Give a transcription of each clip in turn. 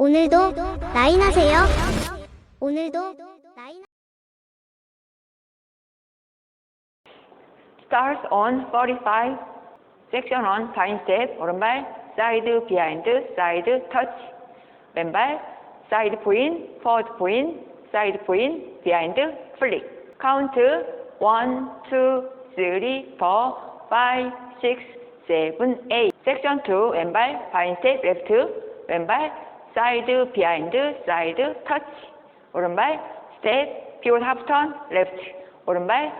오늘도 라인 하세요. 오늘도 라인 Starts on 45. Section on fine step. 오른발 side behind side touch. 왼발 side point forward point side point behind flick. Count 1, 2, 3, 4, 5, 6, 7, 8. Section 2 왼발 fine step left. 왼발 side behind side touch. 오른발 pivot half turn left. 오른발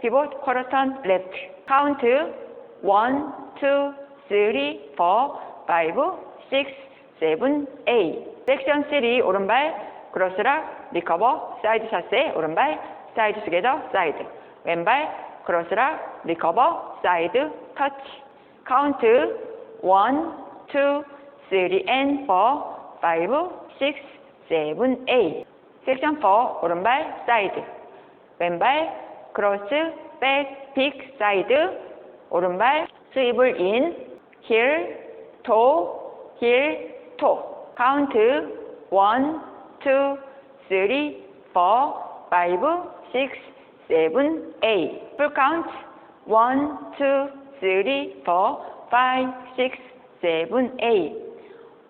pivot quarter turn left. Count 1, 2, 3, 4, 5, 6, 7, 8. Section 3 오른발 크로스락 리커버 사이드 샷세 오른발 사이드 투게더 사이드 왼발 크로스락 리커버 사이드 터치. 카운트 1, 2, 3 and 4, 5, 6, 7, 8 섹션 4 오른발 사이드. 왼발 크로스 백픽 사이드. 오른발 스위블 인 힐, 토, 힐, 토. 카운트 1, 2, 3, 4, 5, 6, 7, 8풀 카운트 1, 2, 3, 4, 5, 6, 7, 8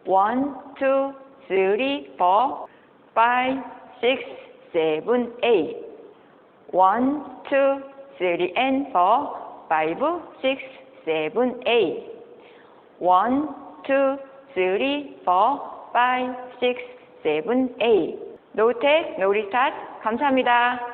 1, 2, 3, 4, 5, 6, 7, 8 1, 2, 3, and 4, 5, 6, 7, 8 1, 2, 3, 4, 5, 6, 7, 8 노텍, 노리스타트 감사합니다.